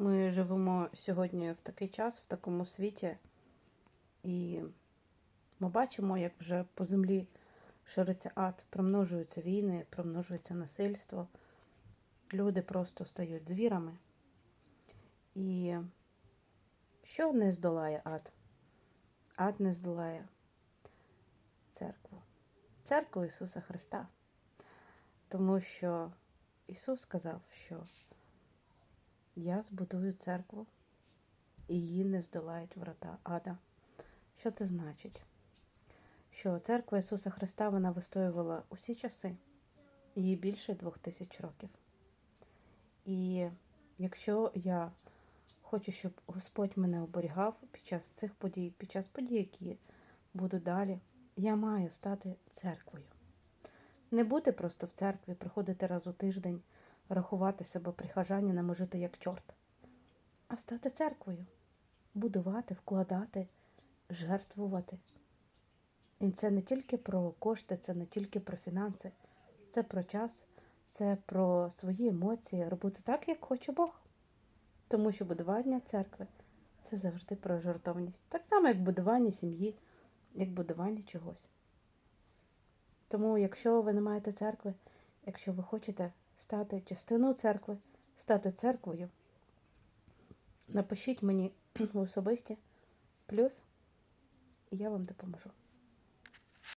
Ми живемо сьогодні в такий час, в такому світі, і ми бачимо, як вже по землі шириться ад, примножуються війни, примножується насильство. Люди просто стають звірами. І що не здолає ад? Ад не здолає церкву. Церкву Ісуса Христа. Тому що Ісус сказав, що я збудую церкву, і її не здолають врата ада. Що це значить? Що церква Ісуса Христа вона вистоювала усі часи, їй більше двох тисяч років. І якщо я хочу, щоб Господь мене оберігав під час цих подій, під час подій, які будуть далі, я маю стати церквою. Не бути просто в церкві, приходити раз у тиждень, рахувати себе прихожанінами, жити як чорт, а стати церквою, будувати, вкладати, жертвувати. І це не тільки про кошти, це не тільки про фінанси, це про час, це про свої емоції, робити так, як хоче Бог. Тому що будування церкви це завжди про жертовність. Так само, як будування сім'ї, як будування чогось. Тому, якщо ви не маєте церкви, якщо ви хочете стати частиною церкви, стати церквою, напишіть мені в особисті плюс, і я вам допоможу.